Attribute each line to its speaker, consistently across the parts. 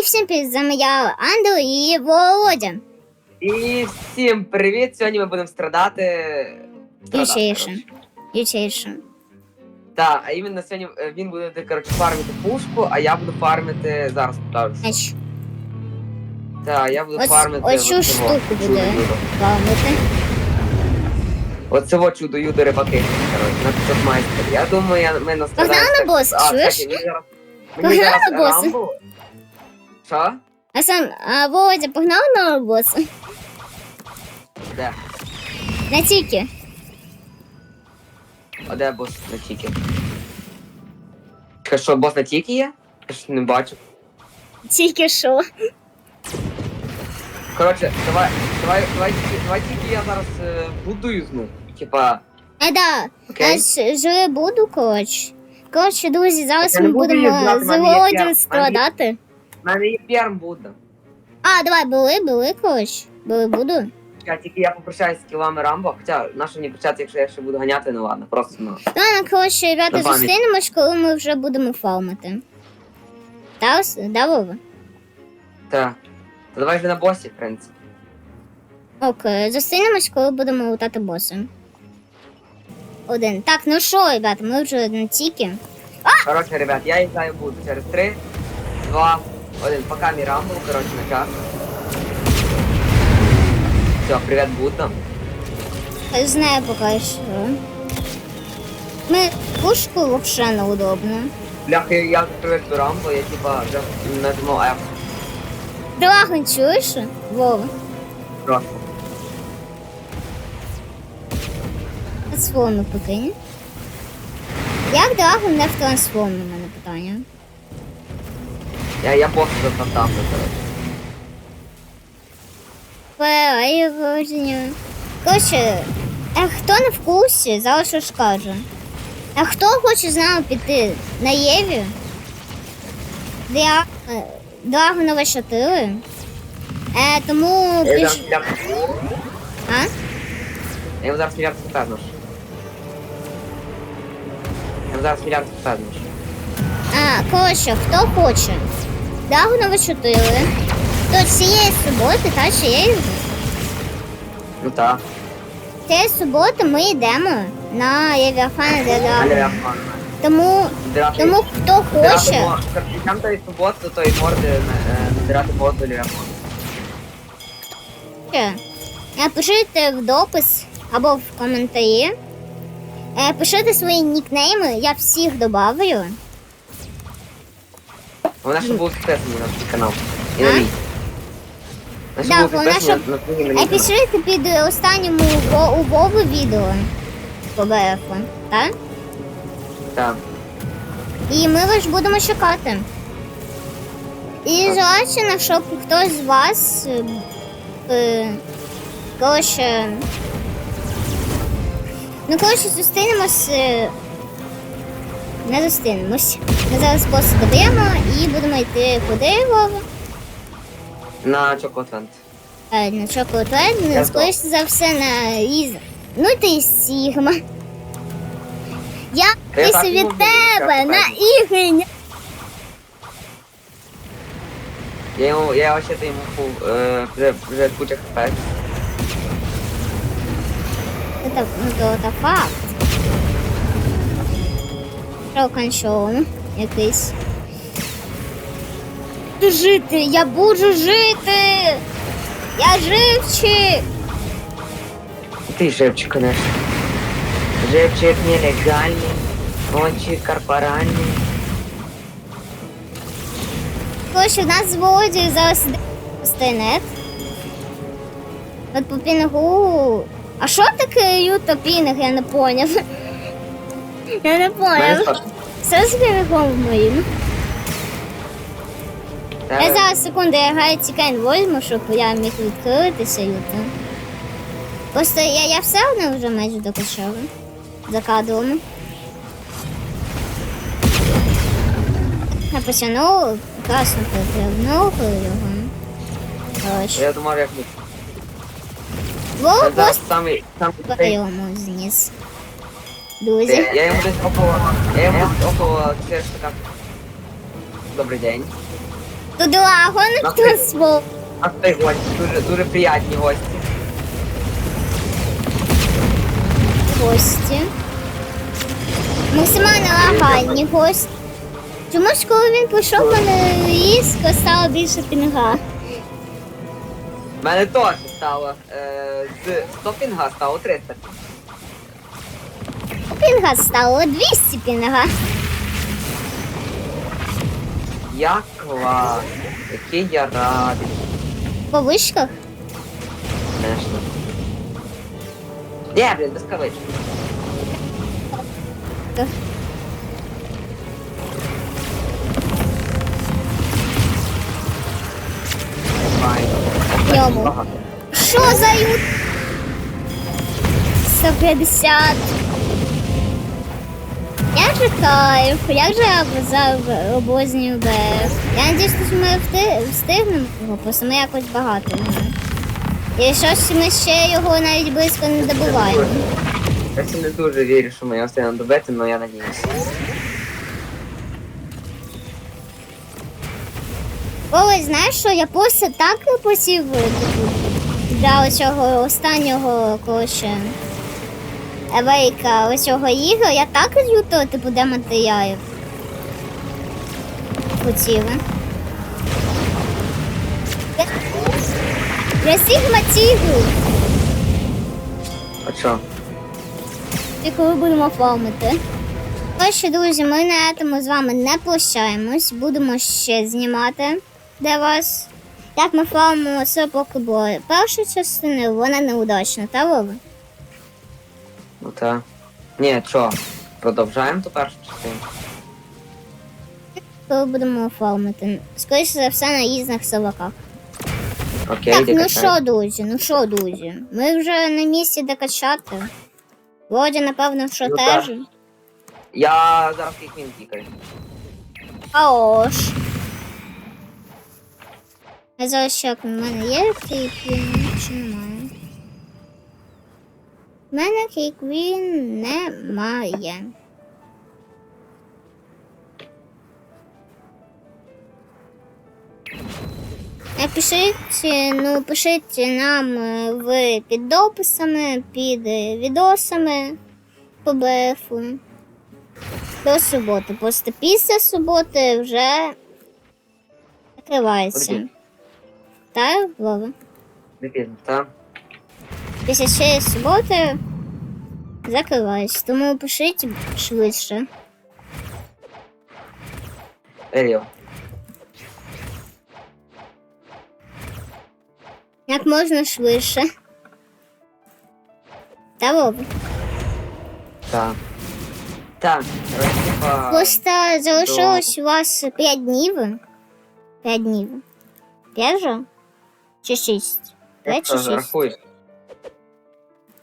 Speaker 1: І всім привіт, з вами я Андро і Володя.
Speaker 2: І всім привіт! Сьогодні ми будемо страдати.
Speaker 1: Ючейшим. Ючейшим.
Speaker 2: Так, а іменно сьогодні е, він буде коротше, фармити пушку, а я буду фармити. Зараз покажу.
Speaker 1: Значить,
Speaker 2: Так, я буду
Speaker 1: Ось-
Speaker 2: фармити.
Speaker 1: ось цю штуку буде.
Speaker 2: чудо-юдо.
Speaker 1: плавати.
Speaker 2: Чудо юдо рибаки. Коротше, на 500 майстер. Я думаю, я, ми настрадаємося.
Speaker 1: Погнали, бос, чуєш? Погнали.
Speaker 2: Рамбо. Що?
Speaker 1: А сам а, Володя погнав на боса?
Speaker 2: Де?
Speaker 1: На тільки.
Speaker 2: А де бос на тікі? Чекай, що, бос на тікі є? Я ж не бачу.
Speaker 1: Тільки що.
Speaker 2: Коротше, давай, давай, давай, давай тільки я зараз е, буду юзну. Типа,
Speaker 1: А да,
Speaker 2: окей?
Speaker 1: я жили буду, коротше. Коротше, друзі, зараз
Speaker 2: Я
Speaker 1: ми
Speaker 2: не буду її
Speaker 1: будемо
Speaker 2: знати,
Speaker 1: з Володям
Speaker 2: п'ять.
Speaker 1: страдати.
Speaker 2: У мене є перм буде.
Speaker 1: А, давай, були, були, коротше. Були, буду.
Speaker 2: Я тільки я попрощаюся з кілами Рамбо, хоча нащо мені прощатися, якщо я ще буду ганяти, ну ладно, просто ну.
Speaker 1: Ладно, коротше, ребята, зустрінемось, коли ми вже будемо фармити. Та, ось, да, Вова?
Speaker 2: Та. Та давай вже на босі, в принципі.
Speaker 1: Окей, зустрінемось, коли будемо лутати боса. Один. Так, ну що, ребята, ми вже на тікі.
Speaker 2: Коротше, ребят, я їздаю буду через 3, 2, 1. Пока мій Рамбо, коротше, на час. Все, привіт, Будда.
Speaker 1: Знаю поки що. Ми пушку вообще неудобно.
Speaker 2: Бляха, я- я привик до я типа вже нажимав F
Speaker 1: Драгон чуєш? Вова.
Speaker 2: просто.
Speaker 1: Трансформи покинь. Як драгон не в трансформи, у мене питання.
Speaker 2: Я, я босс за фантазм, коротше.
Speaker 1: Переводження. Коротше, а хто не в курсі, зараз що ж каже. А хто хоче з нами піти на Єві? Для е, Драгонова 4. Е, тому
Speaker 2: Я
Speaker 1: піш...
Speaker 2: зараз мільярд,
Speaker 1: А?
Speaker 2: я йому зараз мільярд хп зношу. Я йому зараз мільярд хп зношу.
Speaker 1: А, коротше, хто хоче? Драгонова 4. То цієї суботи, та є вже?
Speaker 2: Ну так.
Speaker 1: Цієї суботи ми йдемо на Євіафана для
Speaker 2: Але
Speaker 1: Тому, тому хто хоче.
Speaker 2: Там той суботу, той морди е, надирати морду Ліамон.
Speaker 1: Ще. Е, в допис або в коментарі. Е, Пишіть свої нікнейми, я всіх добавлю.
Speaker 2: Вона ще був підписаний на свій канал. І
Speaker 1: А?
Speaker 2: на мій. Вона ще
Speaker 1: Да,
Speaker 2: був
Speaker 1: вона
Speaker 2: на свій і на
Speaker 1: Е,
Speaker 2: мій канал.
Speaker 1: Пишіть під останньому Во- у Вови відео по БФ, так?
Speaker 2: Так.
Speaker 1: І ми вас будемо чекати. І
Speaker 2: Так.
Speaker 1: желательно, щоб хтось з вас е, е. Ну, коротше, зустрінемось. е, Не зустрінемось. Ми зараз просто доб'ємо і будемо йти куди Вова?
Speaker 2: На Чокотвент.
Speaker 1: Е, На Чоколад,
Speaker 2: Я
Speaker 1: скоріше за все на Іза. Ну ти Сігма. Я пишу від тебе на ігри.
Speaker 2: Я йому, я вообще то йому фу, е, вже, вже куча хп.
Speaker 1: Так, ну то це факт. Про кончол якийсь. Буду жити, я буду жити. Я живчик.
Speaker 2: Ти живчик, конечно. Живчик нелегальний, кончик корпоральний.
Speaker 1: Коротше, в нас з Володією зараз іде стейнет. От по пінгу. А що таке юто пінг, я не поняв. Я не
Speaker 2: що?
Speaker 1: Все з берегом моїм. Я зараз секунду, я граю тікайн возьму, щоб я міг відкритися юто. Просто я, я все одно вже майже докачав. За кадром. Я потягнув, класно притягнув його. Коротше.
Speaker 2: Я думав, як ми.
Speaker 1: Вова просто
Speaker 2: самий, самий
Speaker 1: йому зніс. Друзі.
Speaker 2: я йому десь около, я йому десь около 4 штука. Добрий день.
Speaker 1: Тут лагон, свол.
Speaker 2: А цей гості, дуже, дуже приятні гості.
Speaker 1: гості. Максимально лагальні гості. Чомусь, коли він пішов, в мене різко стало більше пінга.
Speaker 2: У мене теж стало е, з 100 пінга стало 300.
Speaker 1: Пінга стало 200 пінга.
Speaker 2: Як клас! Який я радий,
Speaker 1: По вишках.
Speaker 2: конечно. Ні, блін, без кавички.
Speaker 1: Йому. Що за ют? 150. Кайф, як же я за обознюю БФ. Я надіюсь, що ми встигнемо просто ми якось багато. І щось ми ще його навіть близько не добуваємо.
Speaker 2: Я ще не дуже вірю, що ми його встигнемо добити, але я надіюся.
Speaker 1: Ой, знаєш що, я просто так посів для цього останнього коротше, Евейка, оцього ігри, я так люто, типу, де матеріалів. Хотіла. Я- Сігма Тігру,
Speaker 2: А що?
Speaker 1: і коли будемо фармити. Коротше, друзі, ми на цьому з вами не прощаємось. Будемо ще знімати для вас. Як ми фармимо це поки було. Перша частина, вона неудачна, та Вова?
Speaker 2: Ну та. Ні, що? Продовжаємо ту першу частину?
Speaker 1: Коли будемо фармити. Скоріше за все на різних серваках.
Speaker 2: Окей,
Speaker 1: так, ну
Speaker 2: качай.
Speaker 1: що, друзі, ну що, друзі? Ми вже на місці докачати. Володя, напевно, що
Speaker 2: Ну,
Speaker 1: теж.
Speaker 2: так. Я зараз кікмін кікаю.
Speaker 1: Хорош. А зараз що, в мене є кейквін чи немає? В мене кейквін немає. Напишіть, ну, пишіть нам е, ви під дописами, під е, відосами по БФу. До суботи. Просто після суботи вже закривається. Так, Вова?
Speaker 2: Не пізно, та?
Speaker 1: Після цієї суботи закривається. Тому пишіть швидше.
Speaker 2: Еріо.
Speaker 1: Як можна швидше. Та Вова.
Speaker 2: Та. Так, коротше, типа...
Speaker 1: Просто залишилось у вас 5 днів. 5 днів. 5 же? Чи 6? 5 чи
Speaker 2: Що
Speaker 1: 6?
Speaker 2: рахуєш?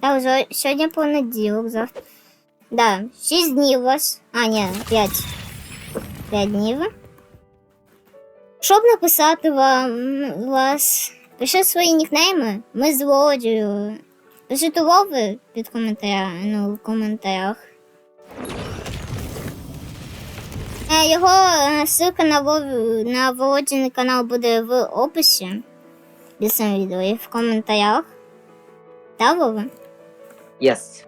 Speaker 1: Так, сьогодні понеділок, завтра. Да, 6 днів у вас. А, ні, 5. 5 днів. Щоб написати вам вас, пишіть свої нікнейми. Ми з Володією. Пишіть у Вови під коментаря, ну, в коментарях. Е, Його е, ссылка на, на Володіний канал буде в описі під цим відео і в коментарях. Та, Вова?
Speaker 2: Єс.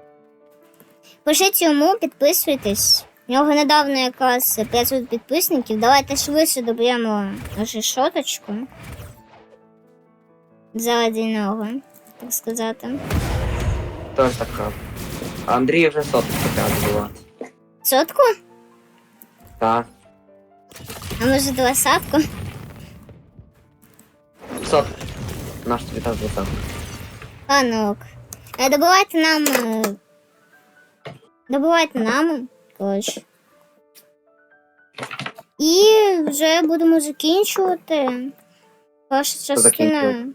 Speaker 1: Пишіть йому, підписуйтесь. У нього недавно якраз 500 підписників. Давайте швидше доб'ємо нашу шоточку. Заради нього, так сказати.
Speaker 2: Тож так. А Андрій вже сотку почав збивати.
Speaker 1: Сотку?
Speaker 2: Так.
Speaker 1: А може двадцятку?
Speaker 2: Сотку. Наш тобі так двадцятку.
Speaker 1: А Е, нам. е, нам. Коротше. І вже будемо закінчувати. Перша частина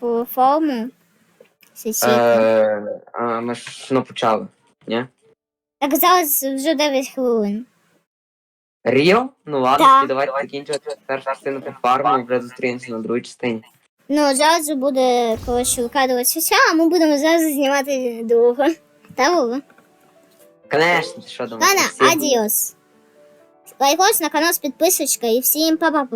Speaker 1: по форму.
Speaker 2: Е, а ми ж ну почали. Ні?
Speaker 1: Так зараз вже 9 хвилин.
Speaker 2: Ріо? Ну ладно, тоді давайте закінчувати першу частину під фарму і вже зустрінемося на другій частині.
Speaker 1: Ну, зараз буде, коротше, викрадуватися, а ми будемо зараз знімати другу. Та Вова?
Speaker 2: Конечно, ти що думаєш?
Speaker 1: Ладно,
Speaker 2: всі-
Speaker 1: адіос. Лайкос на канал з підписочкою і всім па-па.